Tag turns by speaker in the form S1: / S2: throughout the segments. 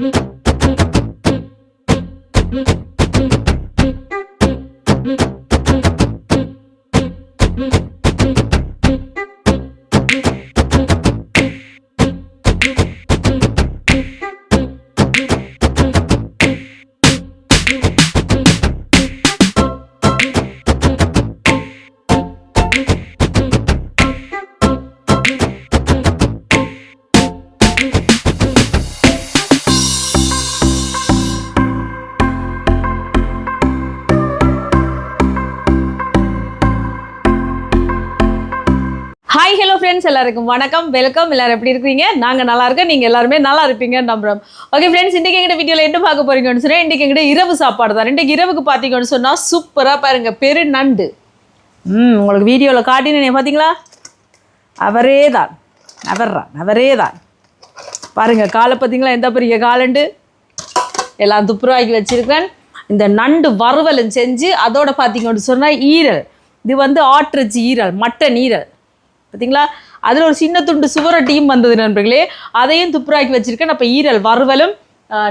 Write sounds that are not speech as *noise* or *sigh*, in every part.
S1: Thank you. Hi hello friends எல்லாருக்கும் வணக்கம் welcome எல்லாரும் எப்படி இருக்கீங்க நாங்கள் நல்லா இருக்கோம். நீங்கள் எல்லாருமே நல்லா இருப்பீங்கன்னு நம்புறோம். ஓகே ஃப்ரெண்ட்ஸ் இன்றைக்கி எங்கிட்ட வீடியோவில் என்ன பார்க்க போறீங்கன்னு சொன்னால் இன்றைக்கி எங்கிட்ட இரவு சாப்பாடு தான். இன்றைக்கி இரவுக்கு பார்த்தீங்கன்னு சொன்னால் சூப்பராக பாருங்கள் பெரு நண்டு ம் உங்களுக்கு வீடியோவில் காட்டினேன் பார்த்தீங்களா அவரே தான். அவர்றான் அவரே தான். பாருங்கள் காலை பார்த்தீங்களா எந்த பெரிய காலண்டு? எல்லாம் துப்புரவாக்கி வச்சிருக்கேன். இந்த நண்டு வறுவலும் செஞ்சு அதோட பார்த்தீங்கன்னு சொன்னால் ஈரல். இது வந்து ஆட்டிறைச்சி ஈரல் மட்டன் ஈரல். பார்த்தீங்களா அதில் ஒரு சின்ன துண்டு சுவரட்டியும் வந்தது நண்பர்களே. அதையும் துப்புராக்கி வச்சிருக்கேன். அப்போ ஈரல் வறுவலும்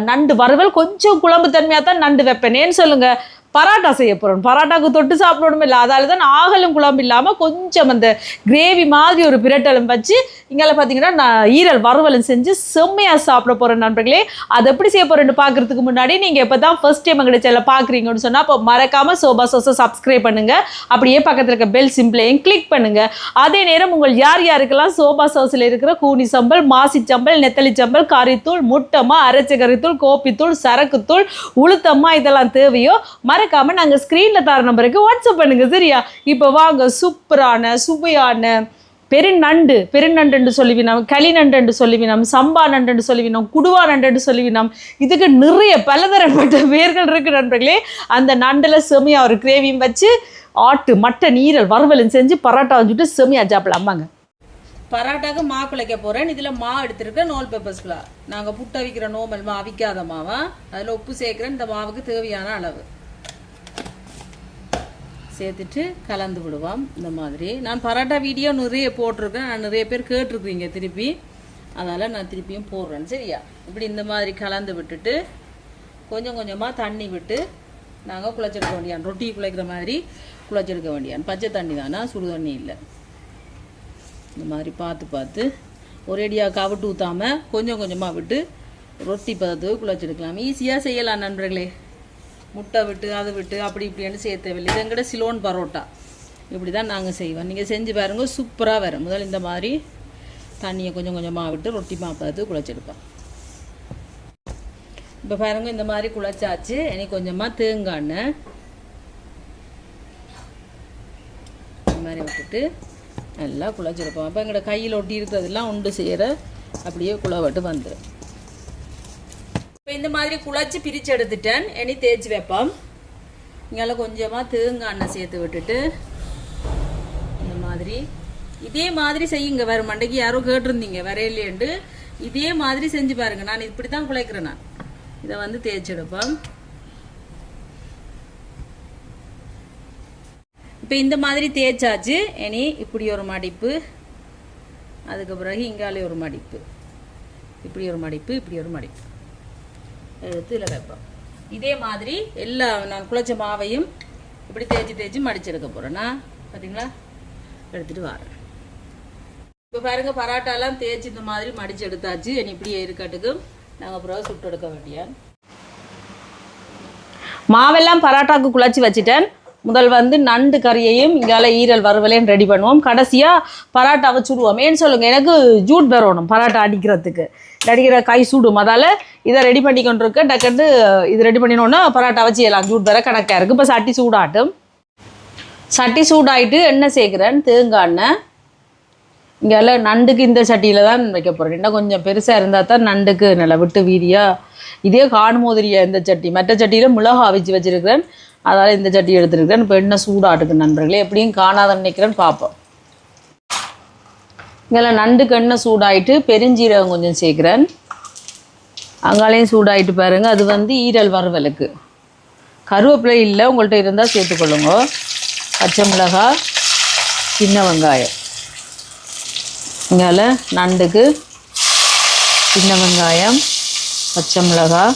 S1: நண்டு வறுவல் கொஞ்சம் குழம்பு தன்மையாக தான் நண்டு வைப்பேன். ஏன்னு சொல்லுங்க? பராட்டா செய்ய போகிறோம் பராட்டாக்கு தொட்டு சாப்பிடணும் இல்லை. அதால் தான் ஆகலும் குழம்பு இல்லாமல் கொஞ்சம் அந்த கிரேவி மாதிரி ஒரு பிரட்டலும் வச்சு இங்கே பார்த்தீங்கன்னா நான் ஈரல் வறுவலும் செஞ்சு செம்மையாக சாப்பிட போகிறேன் நண்பர்களே. அதை எப்படி செய்ய போகிறேன்னு பார்க்குறதுக்கு முன்னாடி நீங்கள் இப்போ தான் ஃபர்ஸ்ட் டைம் எங்கள்கிட்ட சேனல் பார்க்குறீங்கன்னு சொன்னால் அப்போ மறக்காமல் சோபா சோஸை சப்ஸ்கிரைப் பண்ணுங்கள் அப்படியே பக்கத்தில் இருக்க பெல் சிம்பிளையும் கிளிக் பண்ணுங்கள் அதே நேரம் உங்கள் யார் யாருக்கெல்லாம் சோபா சோஸில் இருக்கிற கூனி சம்பல் மாசி சம்பல் நெத்தலி சம்பல் கறித்தூள் முட்டமா அரைச்ச கறித்தூள் கோப்பித்தூள் சரக்குத்தூள் உளுத்தம்மா இதெல்லாம் தேவையோ மறக்காமல் நாங்கள் ஸ்க்ரீனில் தர நம்பருக்கு வாட்ஸ்அப் பண்ணுங்கள் சரியா? இப்போ வாங்க சூப்பரான சுவையான பெருநண்டு பெருநண்டு சொல்லிவினோம் களிநண்டு சொல்லிவினோம் சம்பா நண்டு சொல்லிவினோம் குடுவா நண்டு சொல்லிவினோம் இதுக்கு நிறைய பலதரப்பட்ட *laughs* பேர்கள் இருக்கு நண்பர்களே. அந்த நண்டில் செமையா ஒரு கிரேவியும் வச்சு ஆட்டு மட்டை நீரல் வறுவலும் செஞ்சு பரோட்டா வச்சுட்டு செமையா சாப்பிடலாமாங்க பரோட்டாக்கு மா குழைக்க போகிறேன் இதில் மா எடுத்துருக்கேன் நோல் பேப்பர்ஸ்குலாம் நாங்கள் புட்டு அவிக்கிற நோமல் மா அவிக்காத மாவா. அதில் உப்பு சேர்க்குறேன். இந்த மாவுக்கு தேவையான அளவு. சேர்த்துட்டு கலந்து விடுவோம். இந்த மாதிரி. நான் பரோட்டா வீடியோ நிறைய போட்டிருக்கேன். நான் நிறைய பேர் கேட்டிருக்கீங்க திருப்பி. அதனால் நான் திருப்பியும் போடுறேன். சரியா? இப்படி இந்த மாதிரி கலந்து விட்டுட்டு கொஞ்சம் கொஞ்சமாக தண்ணி விட்டு நாங்கள் குழச்செடுக்க வேண்டியான். ரொட்டி குழைக்கிற மாதிரி குழச்செடுக்க வேண்டியான். பச்சை தண்ணி தானா? சுடு தண்ணி இல்லை. இந்த மாதிரி பார்த்து பார்த்து ஒரேடியாக கவிட்டு ஊற்றாமல் கொஞ்சம் கொஞ்சமாக விட்டு ரொட்டி பதத்துக்கு குழச்செடுக்கலாம். ஈஸியாக செய்யலாம் நண்பர்களே. முட்டை விட்டு அதை விட்டு அப்படி இப்படின்னு சேர்த்த தேவையில்லை. இது எங்கட சிலோன் பரோட்டா. இப்படி தான் நாங்கள் செய்வோம். நீங்கள் செஞ்சு பாருங்க சூப்பராக வரும். முதல்ல இந்த மாதிரி தண்ணியை கொஞ்சம் கொஞ்சமாக விட்டு ரொட்டி மாப்பது குழச்செடுப்போம். இப்போ பாருங்க இந்த மாதிரி குழச்சாச்சு. இனி கொஞ்சமாக தேங்காய் எண்ணெய். இந்த மாதிரி விட்டுட்டு நல்லா குழச்சிருப்போம் அப்போ எங்களோட கையில் ஒட்டி இருக்கிறதெல்லாம் உண்டு செய்கிற அப்படியே குழவட்டு வந்துடும் இப்போ இந்த மாதிரி குழச்சி பிரித்து எடுத்துட்டேன். இனி தேய்ச்சி வைப்போம். இங்கே கொஞ்சமாக தேங்காய் எண்ணெய் சேர்த்து விட்டுட்டு இந்த மாதிரி. இதே மாதிரி செய்யுங்க வேறு மண்டைக்கு யாரோ கேட்டிருந்தீங்க வரையிலேண்டு இதே மாதிரி செஞ்சு பாருங்க. நான் இப்படி தான் குழைக்கிறேன் நான். இதை வந்து தேய்ச்சி எடுப்போம். இப்போ இந்த மாதிரி தேய்ச்சாச்சு. இனி இப்படி ஒரு மடிப்பு. அதுக்கு பிறகு இங்காலே ஒரு மடிப்பு. இப்படி ஒரு மடிப்பு இப்படி ஒரு மடிப்பு. எடுத்து இதில் வைப்போம். இதே மாதிரி எல்லா நான் குழச்ச மாவையும் இப்படி தேய்ச்சி தேய்ச்சி மடிச்செடுக்க போகிறேன்னா பார்த்தீங்களா எடுத்துகிட்டு வரேன். இப்போ பாருங்க பராட்டாலாம் தேய்ச்சி இந்த மாதிரி மடிச்சு எடுத்தாச்சு. இனி இப்படியே இருக்கட்டுக்கு. நாங்கள் அப்புறம் சுட்டு எடுக்க வேண்டியான் மாவெல்லாம் பராட்டாக்கு குழச்சி வச்சுட்டேன். முதல் வந்து நண்டு கறியையும் இங்கால ஈரல் வறுவலையும் ரெடி பண்ணுவோம். கடைசியாக பராட்டா வச்சுடுவோம் ஏன்னு சொல்லுங்க எனக்கு ஜூட் வரணும் பராட்டா அடிக்கிறதுக்கு. அடிக்கிற கை சூடும். அதால் இதை ரெடி பண்ணி கொண்டு இருக்க டக்குன்னு இது ரெடி பண்ணினோன்னா பராட்டா வச்சு எல்லாம் ஜூட் வர கணக்காக இருக்குது இப்போ சட்டி சூடாட்டும். சட்டி சூடாயிட்டு எண்ணெய் சேர்க்குறேன்? தேங்காய் எண்ணெய். இங்கே நண்டுக்கு இந்த சட்டியில் தான் வைக்க போகிறேன் இன்னும் கொஞ்சம் பெருசாக இருந்தால் தான் நண்டுக்கு நல்லா விட்டு வீதியாக இதே காணுமோதிரியா இந்த சட்டி. மற்ற சட்டியில் மிளகா அவிச்சு வச்சிருக்கிறேன். அதால் இந்த சட்டி எடுத்துருக்கிறேன். இப்போ என்ன சூடாட்டுக்கு நண்பர்களே? எப்படியும் காணாத நினைக்கிறேன்னு பார்ப்போம் இங்கே நண்டுக்கு எண்ணெய் சூடாயிட்டு? பெருஞ்சீரகம் கொஞ்சம் சேர்க்குறேன். அங்காலையும் சூடாயிட்டு பாருங்கள் அது வந்து ஈரல் வறுவலுக்கு. கருவேப்பிலை இல்லை. உங்கள்கிட்ட இருந்தால் சேர்த்துக்கொள்ளுங்க. பச்சை மிளகாய் சின்ன வெங்காயம். இங்கால நண்டுக்கு சின்ன வெங்காயம் பச்சை மிளகாய்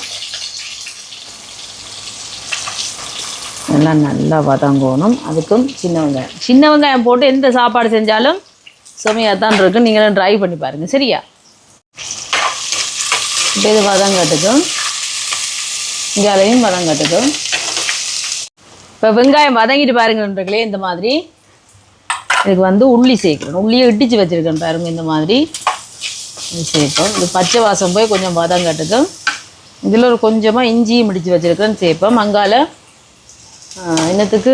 S1: எல்லாம் நல்லா வதங்கணும். அதுக்கும் சின்ன வெங்காயம். சின்ன வெங்காயம் போட்டு எந்த சாப்பாடு செஞ்சாலும் சுமையாக தான் இருக்கும் நீங்களும் ட்ரை பண்ணி பாருங்கள் சரியா? இப்போ இது வதங்கட்டுக்கும் இங்காலையும் வதங்கட்டுக்கும் இப்போ வெங்காயம் வதங்கிட்டு பாருங்கன்றங்களே இந்த மாதிரி. இதுக்கு வந்து உள்ளி சேர்க்கணும். உள்ளியை இடித்து வச்சுருக்கேன் பாருங்க இந்த மாதிரி. சேர்ப்போம். இது பச்சை வாசம் போய் கொஞ்சம் வதங்கட்டுக்கும் இதில் ஒரு கொஞ்சமாக இஞ்சியும் இடித்து வச்சுருக்கேன்னு சேர்ப்போம். அங்கால இன்னத்துக்கு என்னத்துக்கு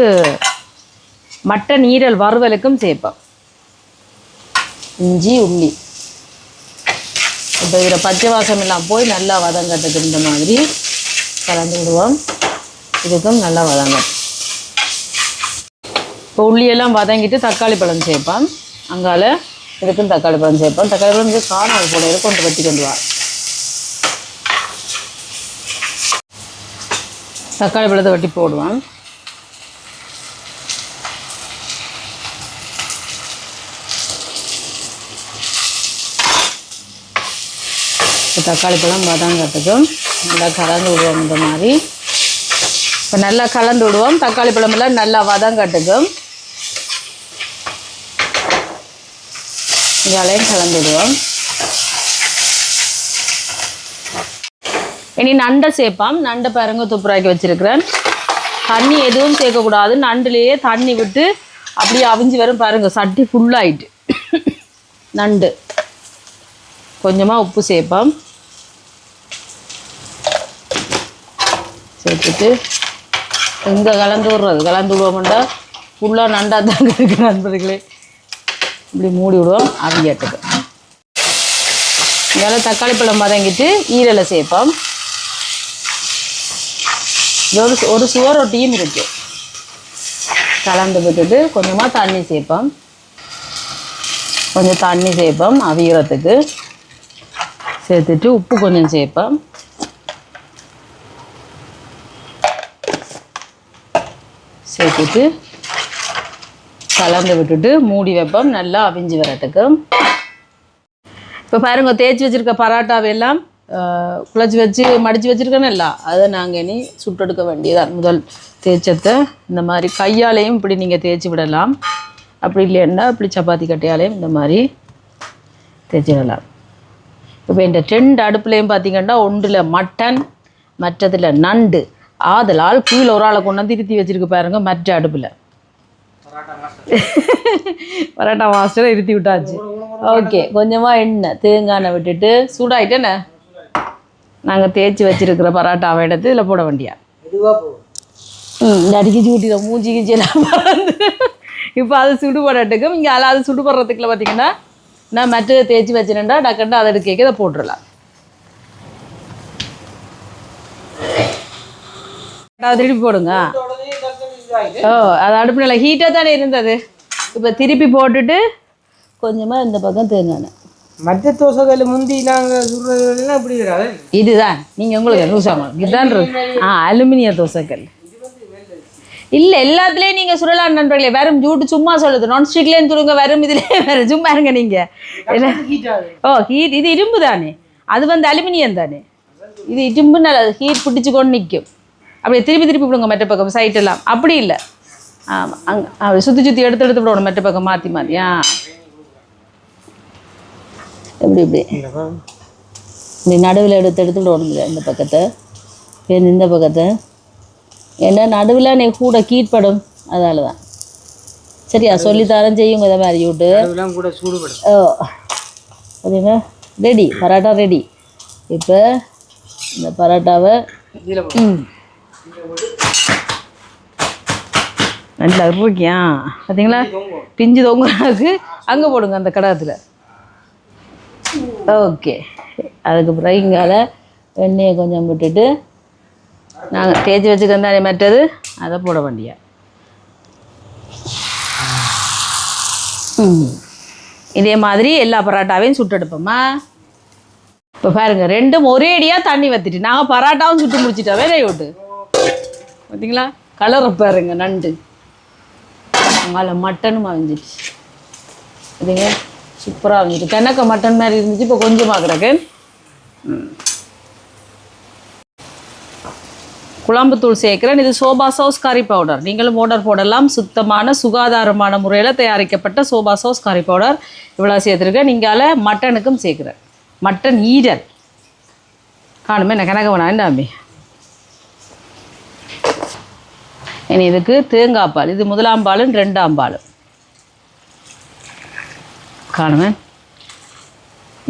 S1: மட்டன் ஈரல் வறுவலுக்கும் சேர்ப்போம். இஞ்சி உள்ளி. இப்போ இதில் பச்சை வாசம் எல்லாம் போய் நல்லா வதங்கட்டுக்கு இந்த மாதிரி கலந்து விடுவோம். இதுக்கும் நல்லா வதங்கட்டும். இப்போ உள்ளியெல்லாம் வதங்கிட்டு தக்காளி பழம் சேர்ப்போம். அங்கால இதுக்கும் தக்காளி பழம் சேர்ப்போம். தக்காளி பழம் வந்து காணாமல் போல இருக்கும் கொண்டு வட்டி கொண்டு வா. தக்காளி பழத்தை வட்டி போடுவான் இப்போ தக்காளி பழம் வதங்கிறதுக்கும் நல்லா கலந்து விடுவோம் இந்த மாதிரி. இப்போ நல்லா கலந்து விடுவோம். தக்காளி பழமெல்லாம் நல்லா வதங்கட்டுக்கும் இதாலையும் கலந்து விடுவோம். இனி நண்டை சேர்ப்பாம் நண்டை பாருங்க துப்புராக்கி வச்சிருக்கிறேன். தண்ணி எதுவும் சேர்க்கக்கூடாது. நண்டுலேயே தண்ணி விட்டு அப்படியே அவிஞ்சு வரும் பாருங்க சட்டி ஃபுல்லாகிட்டு நண்டு. கொஞ்சமாக உப்பு சேர்ப்போம் சேர்த்துட்டு எங்கே கலந்து விடுறது. கலந்து விடுவோம்டா. ஃபுல்லாக நண்டா தாங்க இருக்கு நண்பர்களே. இப்படி மூடி விடுவோம் அவியட்டுக்கு இதெல்லாம் தக்காளி பழம் வதங்கிட்டு ஈரலை சேர்ப்போம். ஒரு ஒரு ஒரு சுவரொட்டியும் இருக்கு. கலந்து விட்டுட்டு கொஞ்சமாக தண்ணி சேர்ப்போம். கொஞ்சம் தண்ணி சேர்ப்போம் அவியறதுக்கு. சேர்த்துட்டு உப்பு கொஞ்சம் சேர்ப்போம். சேர்த்துட்டு கலந்து விட்டுட்டு மூடி வைப்போம் நல்லா அவிஞ்சு வரட்டுக்கு. இப்போ பாருங்கள் தேய்ச்சி வச்சுருக்க பரோட்டாவெல்லாம் குழச்சி வச்சு மடித்து வச்சுருக்கேன்னு எல்லாம் அதை நாங்கள் இனி சுட்டெடுக்க வேண்டியதான் முதல் தேய்ச்சத்தை இந்த மாதிரி கையாலேயும் இப்படி நீங்கள் தேய்ச்சி விடலாம். அப்படி இல்லைன்னா இப்படி சப்பாத்தி கட்டையாலையும் இந்த மாதிரி தேய்ச்சி விடலாம். இப்போ இந்த ரெண்டு அடுப்புலையும் பார்த்திங்கன்னா ஒன்றில் மட்டன் மற்றதில் நண்டு. ஆதலால் கீழே ஒரு ஆளை கொண்டு வந்து இருத்தி வச்சிருக்கு பாருங்க மற்ற அடுப்பில். பரோட்டா மாஸ்டரை இருத்தி விட்டாச்சு. ஓகே கொஞ்சமாக எண்ணெய் தேங்காய் விட்டுட்டு சூடாயிட்டேண்ணே நாங்கள் தேய்ச்சி வச்சிருக்கிற பரோட்டாவை எடுத்து இதில் போட வேண்டியா? ம் இந்த அடிக்கி சூட்டிட மூஞ்சி கிச்சி எல்லாம் இப்போ அது சுடுபடட்டுக்கும் இங்கே அதில் அது சுடுபடுறதுக்குள்ள பார்த்தீங்கன்னா நான் மற்ற தேய்ச்சி வச்சிருந்தா டக்குன்னு அதை எடுக்க இதை போட்டுடலாம் திருப்பி போடுங்க. ஓ அது அடுப்பு நல்லா ஹீட்டாக தானே இருந்தது. இப்போ திருப்பி போட்டுட்டு கொஞ்சமாக இந்த பக்கம் தேங்காய்.
S2: மற்ற தோசைகள் முந்தி நாங்கள் சுடுறதுலாம் இப்படி வராது
S1: இதுதான். நீங்கள் உங்களுக்கு லூசாங்க இதுதான் ஆ அலுமினிய தோசைக்கல் இல்லை எல்லாத்துலேயும் நீங்கள் சுடலாம் நண்பர்களே. வெறும் ஜூட்டு சும்மா சொல்லுது. நான் ஸ்டிக்லேயும் சுடுங்க வெறும் இதுலேயே வேறு சும்மா இருங்க நீங்கள் ஓ ஹீட் இது இரும்பு தானே அது வந்து அலுமினியம் தானே? இது இரும்பு நல்ல ஹீட் பிடிச்சி கொண்டு நிற்கும் அப்படியே திருப்பி திருப்பி விடுங்க மற்ற பக்கம் சைட் எல்லாம். அப்படி இல்லை. ஆமாம் அங்கே அப்படி சுற்றி சுற்றி எடுத்து எடுத்து விடணும் மற்ற பக்கம் மாற்றி மாற்றி ஆ. எப்படி இப்படி. இப்படி நடுவில் எடுத்து எடுத்து விடணும் இந்த பக்கத்தை. பின் இந்த பக்கத்தை? ஏன்னா நடுவில் நீ கூட கீட்படும் அதால தான் சரியா சொல்லித்தரேன் செய்யுங்க இதை மாதிரி விட்டு ஓ. பார்த்தீங்கன்னா ரெடி பரோட்டா ரெடி இப்போ இந்த பரோட்டாவை ம். நல்லா இருக்கியா பார்த்தீங்களா பிஞ்சு தொங்குறாக்கு அங்கே போடுங்க அந்த கடகத்தில் ஓகே. அதுக்கு பிறகு இங்கால எண்ணெயை கொஞ்சம் விட்டுட்டு நாங்கள் தேய்ச்சி வச்சுக்கிறதானே மற்றது? அதை போட வேண்டிய? இதே மாதிரி எல்லா பரோட்டாவையும் சுட்டெடுப்போமா இப்போ பாருங்க ரெண்டும் ஒரே அடியாக தண்ணி வத்திட்டு நாங்கள் பரோட்டாவும் சுட்டு முடிச்சிட்டோம். வேலையை விட்டு. பார்த்தீங்களா கலரை பாருங்க நண்டு. அங்கால மட்டனும் அவிஞ்சிச்சு இதுங்க சூப்பராக அவிஞ்சிட்டு தென்னக்க மட்டன் மாதிரி இருந்துச்சு இப்போ கொஞ்சமாக கிடக்கு. ம். குழம்புத்தூள் சேர்க்குறேன். இது சோபா சாஸ் கறி பவுடர் நீங்களும் ஆர்டர் போடலாம். சுத்தமான சுகாதாரமான முறையில் தயாரிக்கப்பட்ட சோபா சாஸ் கறி பவுடர் இவ்வளோ சேர்த்துருக்கேன். நீங்கள் மட்டனுக்கும் சேர்க்குறேன். மட்டன் ஈரல். காணுமே நான் கணக்கு வேணாண்டாமே அம்மி இனி இதுக்கு தேங்காய் பால். இது முதலாம் பாலும் ரெண்டாம் பாலும் காணுமே?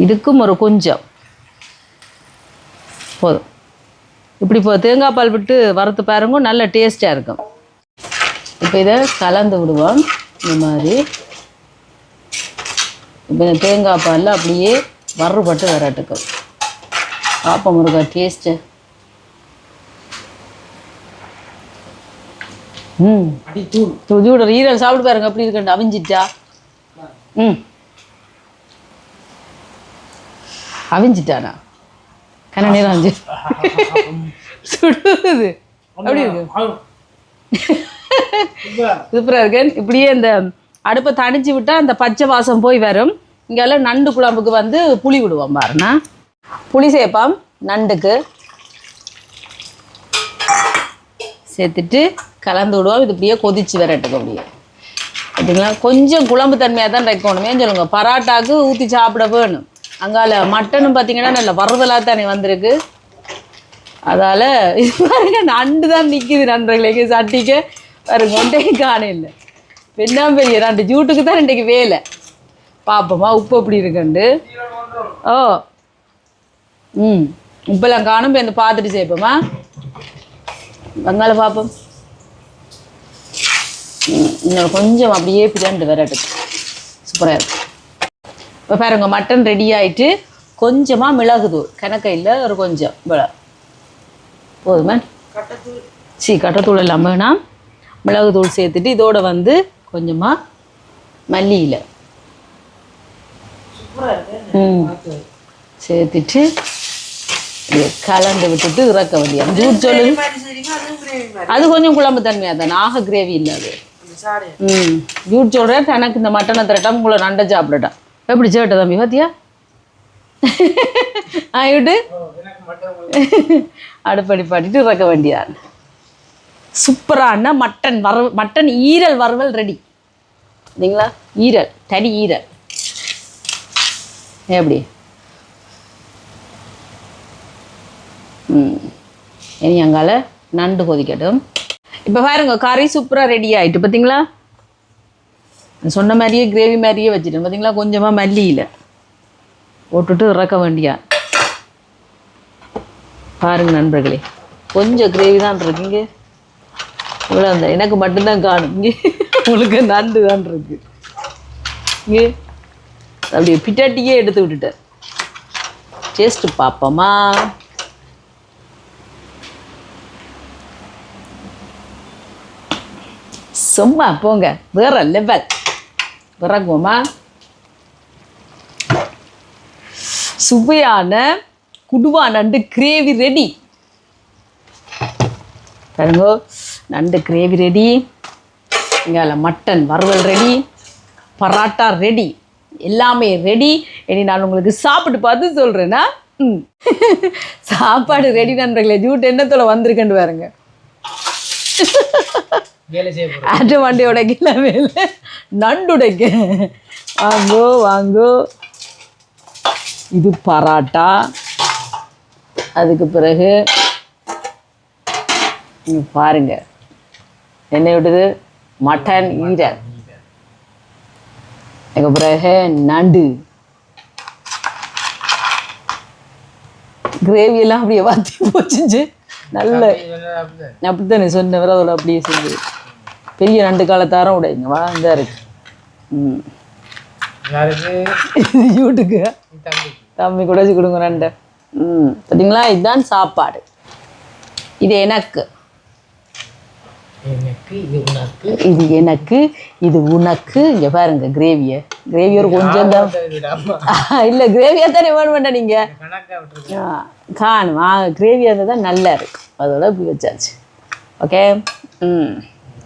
S1: இதுக்கும் ஒரு கொஞ்சம். போதும். இப்படி இப்போ தேங்காய் பால் விட்டு வறுத்து பாருங்க நல்ல டேஸ்ட்டாக இருக்கும். இப்போ இதை கலந்து விடுவோம். இந்த மாதிரி. இப்போ இந்த தேங்காய் பாலில் அப்படியே வறுபட்டு வரட்டுக்கும் பார்ப்போம் முருகா டேஸ்ட்டு ம். ஈரல் சாப்பிட்டு பாருங்க எப்படி இருக்குன்னு அவிஞ்சிட்டா? ம். அவிஞ்சிட்டானா? கண்ண நேரம் அஞ்சு சுடுது. அப்படி இருக்கு? சூப்பராக இருக்கு. இப்படியே இந்த அடுப்பை தணிச்சு விட்டா அந்த பச்சை வாசம் போய் வரும். இங்கெல்லாம் நண்டு குழம்புக்கு வந்து புளி விடுவோம் பாருண்ணா. புளி சேர்ப்போம் நண்டுக்கு. சேர்த்துட்டு கலந்து விடுவோம் இது இப்படியே கொதிச்சு வரட்டுக்கு அப்படியே. பார்த்தீங்களா கொஞ்சம் குழம்பு தன்மையாக தான் வைக்கணுமே சொல்லுங்க. பராட்டாக்கு ஊற்றி சாப்பிட வேணும். அங்கால மட்டனும் பார்த்தீங்கன்னா நல்ல வறுதலாக தானே வந்திருக்கு. அதால் இது பாருங்க நண்டு தான் நிற்கிது நண்பர்களே சட்டிக்க. வேறு கொண்டே காண இல்லை பெண்ணாம் பெரிய ரெண்டு ஜூட்டுக்கு தான் இன்றைக்கு வேலை. பார்ப்போமா உப்பு அப்படி இருக்குண்டு? ஓ ம் உப்பெல்லாம் காணும் இப்போ இந்த பார்த்துட்டு சேர்ப்போமா வங்காள பார்ப்போம் இன்னும் கொஞ்சம் அப்படியே பிறண்டு வரட்டு சூப்பராக இருக்கும் இப்போ பாருங்க மட்டன் ரெடி ஆயிட்டு கொஞ்சமாக மிளகுதூள் கணக்க இல்லை ஒரு கொஞ்சம். இவ்வளோ போதுமே? சி கட்டத்தூள் எல்லாம் வேணாம் மிளகுத்தூள் சேர்த்துட்டு இதோட வந்து கொஞ்சமாக மல்லி இலை. ம். சேர்த்துட்டு கலந்து விட்டுட்டு இறக்க வேண்டியது. ஜூட் சொல்லுங்க. அது கொஞ்சம் குழம்பு தன்மையாக தான் ஆக கிரேவி இல்லை அது. ம். ஜூட் சொல்கிறேன் எனக்கு இந்த மட்டனை திரட்டம் உங்களை நண்டை சாப்பிடட்டான் எப்படி சேட்ட தம்பி பார்த்தியா ஆயிட்டு? அடுப்படி பாட்டிட்டு இறக்க வேண்டியதான் சூப்பரான மட்டன் வர மட்டன் ஈரல் வறுவல் ரெடி சரிங்களா? ஈரல் தனி ஈரல். எப்படி ம். இனி அங்கால நண்டு கொதிக்கட்டும். இப்போ பாருங்க கறி சூப்பராக ரெடி ஆயிட்டு பார்த்தீங்களா சொன்ன மாதிரியே கிரேவி மாதிரியே வச்சுட்டேன். பார்த்தீங்களா கொஞ்சமாக மல்லியில் போட்டுட்டு இறக்க வேண்டியா? பாருங்க நண்பர்களே கொஞ்சம் கிரேவி தான் இருக்குங்க இவ்வளோ அந்த எனக்கு மட்டும்தான் காணும். இங்கே உங்களுக்கு நண்டு தான் இருக்கு. இங்கே அப்படியே பிட்டாட்டியே எடுத்து விட்டுட்டேன். டேஸ்ட்டு பார்ப்போமா சும்மா போங்க. வேற லெவல் இறங்குவோமா? சுவையான குடுவா நண்டு கிரேவி ரெடி பாருங்க நண்டு கிரேவி ரெடி இங்கே மட்டன் வறுவல் ரெடி பராட்டா ரெடி எல்லாமே ரெடி இனி நான் உங்களுக்கு சாப்பிட்டு பார்த்து சொல்கிறேன்னா *laughs* சாப்பாடு ரெடி நண்பர்களே ஜூட் என்னத்தோட வந்திருக்கேன்னு
S2: பாருங்கள்
S1: ஆட்டு வண்டி உடைக்கல மேல. நண்டு உடைக்க. வாங்கோ வாங்கோ. இது பராட்டா. அதுக்கு பிறகு பாருங்க. என்ன விடுது மட்டன் ஈரல் அதுக்கு பிறகு நண்டு. கிரேவி எல்லாம் அப்படியே வாத்தி போச்சுச்சு நல்ல அப்படித்தானே சொன்ன வர அதோட அப்படியே செஞ்சு பெரிய நண்டு காலத்தாரம் உடைங்க வா இந்த இருக்கு. ம். யூட்டுக்கு
S2: தம்பி
S1: தம்பி கூட வச்சு கொடுங்க நண்டை ம். பார்த்தீங்களா இதுதான் சாப்பாடு. இது எனக்கு.
S2: எனக்கு இது உனக்கு.
S1: இது எனக்கு இது உனக்கு. இங்கே பாருங்க கிரேவியை கிரேவி ஒரு கொஞ்சம் தான். *laughs* இல்லை கிரேவியாக தானே வேணும் வேண்டாம் நீங்கள் காணும். ஆ கிரேவியாக இருந்தால் தான் நல்லா இருக்கும். அதோட இப்படி வச்சாச்சு. ஓகே ம்.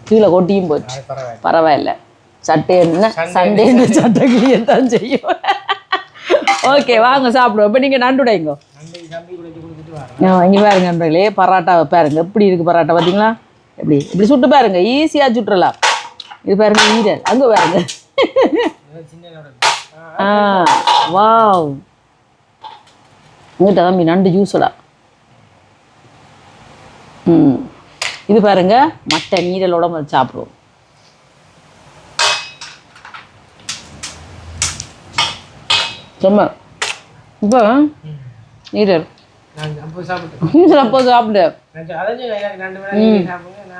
S1: கீழே கொட்டியும் போச்சு.
S2: பரவாயில்ல.
S1: சட்டை என்ன? சண்டே சட்டை கிளியத்தான் செய்யும். ஓகே வாங்க சாப்பிடுவோம். இப்போ நீங்கள் நண்டுடைங்கோ இங்கே பாருங்க நண்பர்களே பரோட்டாவை பாருங்க எப்படி இருக்கு பரோட்டா பார்த்தீங்களா எப்படி? இப்படி சுட்டு பாருங்க ஈஸியாக சுட்டுறலாம். இது பாருங்க ஈரல். அங்கே பாருங்க. ஆ வாவ் இங்கிட்ட தம்பி நண்டு ஜூஸடா ம். இது பாருங்க மட்டை நீரலோட முதல்ல சாப்பிடுவோம். சும்மா. இப்போ நீரல்.
S2: அப்போ சாப்பிட்டேன்.
S1: நீரல் அப்போ சாப்பிடு.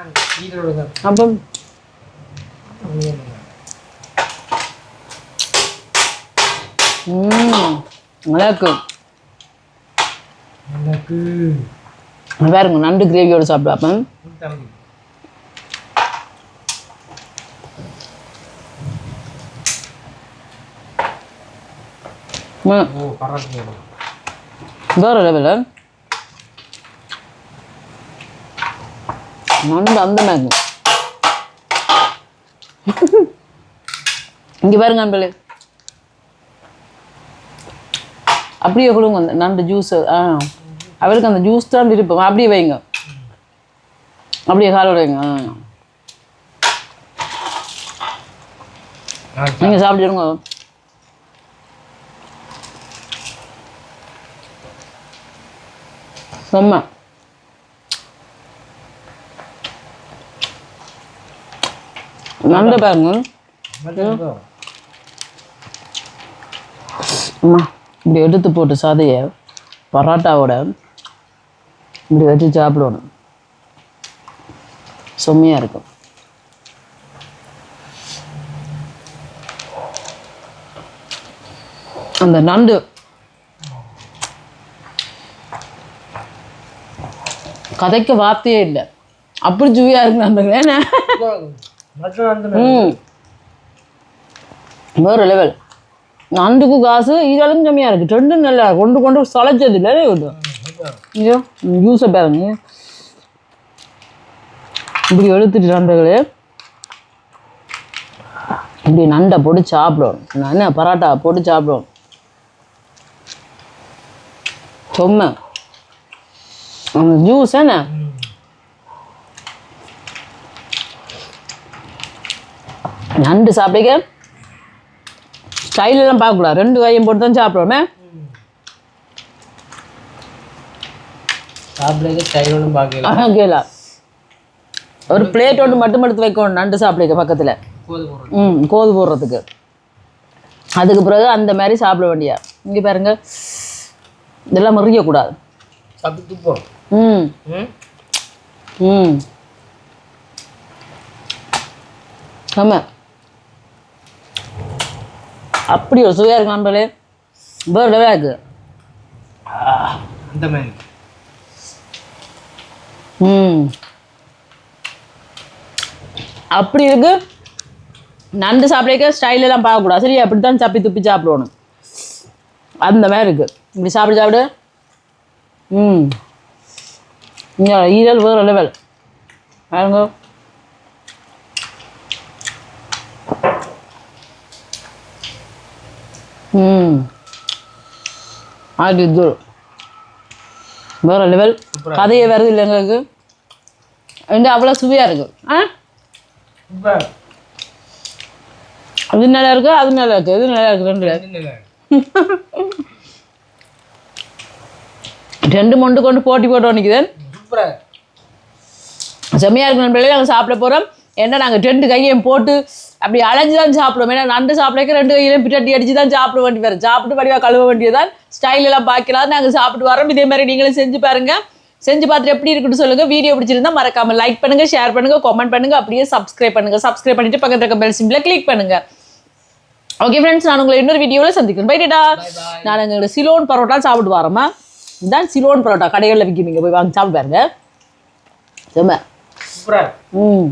S2: நான் சொ- அதான் சொன்னேன், எனக்கு ரெண்டு மணி நேரம் சாப்பிடுங்க நான் ஈரோடு சாப்பிட்டேன்
S1: அப்போ ம் நல்லா இருக்கு.
S2: எனக்கு
S1: பாருங்க நண்டு கிரேவியோட சாப்பிடு அப்போ
S2: தம்பி.
S1: ம்.
S2: ஓ பரவாயில்ல
S1: வேற லெவலு நண்டு அந்த மாதிரி இங்கே பாருங்க அன்பளே அப்படியே கொடுங்க அந்த நண்டு ஜூஸ் ஆ. அவருக்கு அந்த ஜூஸ் தான் விருப்பம் அப்படியே வைங்க. அப்படியே காலோட வைங்க நீங்கள் சாப்பிடுங்க செம்ம. நண்டு பாருங்க அம்மா இப்படி எடுத்து போட்டு சாதையை பரோட்டாவோட இப்படி வச்சு சாப்பிடணும் செம்மையாக இருக்கும் அந்த நண்டு கதைக்க வார்த்தையே இல்லை அப்படி ஜூவியாக இருக்கு நண்டுங்க வேறு லெவல் நண்டுக்கு காசு இதெல்லாம் கம்மியாக இருக்குது ரெண்டும் நல்லா. கொண்டு கொண்டு சளைச்சது இல்லை இது ஐயோ ஜூஸை பாருங்க. இப்படி எடுத்துட்டு நண்டுகளே இப்படி நண்டை போட்டு சாப்பிடுவோம் நான் என்ன பரோட்டா போட்டு சாப்பிடுவோம் சொம்ம. அந்த ஜூஸ் என்ன? நண்டு சாப்பிடுங்க. ஸ்டைலெல்லாம் பார்க்கக்கூடாது. ரெண்டு கையும் போட்டு தான் சாப்பிடுவோமே. கேளா ஒரு பிளேட் ஒன்று மட்டும் எடுத்து வைக்கணும். நண்டு சாப்பிடுங்க பக்கத்தில். ம் கோது போடுறதுக்கு. அதுக்கு பிறகு அந்த மாதிரி சாப்பிட வேண்டியா இங்கே பாருங்க. இதெல்லாம் முறியக்கூடாது. ம்.
S2: ம்?
S1: ஆமாம் அப்படி ஒரு சுவையாக இருக்கு நண்பர்களே. வேறு லெவலாக இருக்குது
S2: அந்த மாதிரி.
S1: ம். அப்படி இருக்கு. நண்டு சாப்பிடக்க ஸ்டைல் எல்லாம் பார்க்கக்கூடாது. சரி அப்படி தான் சப்பி துப்பி சாப்பிடணும். அந்த மாதிரி இருக்கு. இப்படி சாப்பிடு சாப்பிடு. ம். ஈரல் வேறு லெவல் பாருங்க. அது இது வேறு லெவல் கதையே வருது இல்லை எங்களுக்கு? ரெண்டு அவ்வளோ சுவையாக இருக்கு. ஆ? அது நல்லா இருக்கு? அது நல்லா இருக்கு? இது நல்லா இருக்கு ரெண்டு *laughs* ரெண்டு மொண்டு கொண்டு போட்டி போட்டு நிற்குதேன் செம்மையாக இருக்கு நண்பர்களே நாங்கள் சாப்பிட போகிறோம் ஏன்னா நாங்கள் ரெண்டு கையையும் போட்டு அப்படி அலைஞ்சு தான் சாப்பிடுவோம். ஏன்னா நண்டு சாப்பிடக்க ரெண்டு கையிலையும் பிட்டாட்டி அடிச்சு தான் சாப்பிட வேண்டி வரும். சாப்பிட்டு வடிவா கழுவ வேண்டியதான் ஸ்டைல் எல்லாம் பார்க்கலாம் நாங்கள் சாப்பிட்டு வரோம். இதே மாதிரி நீங்களும் செஞ்சு பாருங்க. செஞ்சு பார்த்துட்டு எப்படி இருக்குன்னு சொல்லுங்க. வீடியோ பிடிச்சிருந்தா மறக்காம லைக் பண்ணுங்க ஷேர் பண்ணுங்க கமெண்ட் பண்ணுங்க. அப்படியே சப்ஸ்கிரைப் பண்ணுங்க. சப்ஸ்கிரைப் பண்ணிட்டு பக்கத்துல இருக்க பெல் சிம்பிள கிளிக் பண்ணுங்க. ஓகே ஃப்ரெண்ட்ஸ் நான் உங்களை இன்னொரு வீடியோவில் சந்திக்கிறேன். பைட்டா நான் எங்களோட சிலோன் பரோட்டா சாப்பிட்டு வரோமா? இதான் சிலோன் பரோட்டா. கடைகளில் விற்கும் இங்கே போய் வாங்கி சாப்பிட்டு பாருங்க. செம்ம. ம்.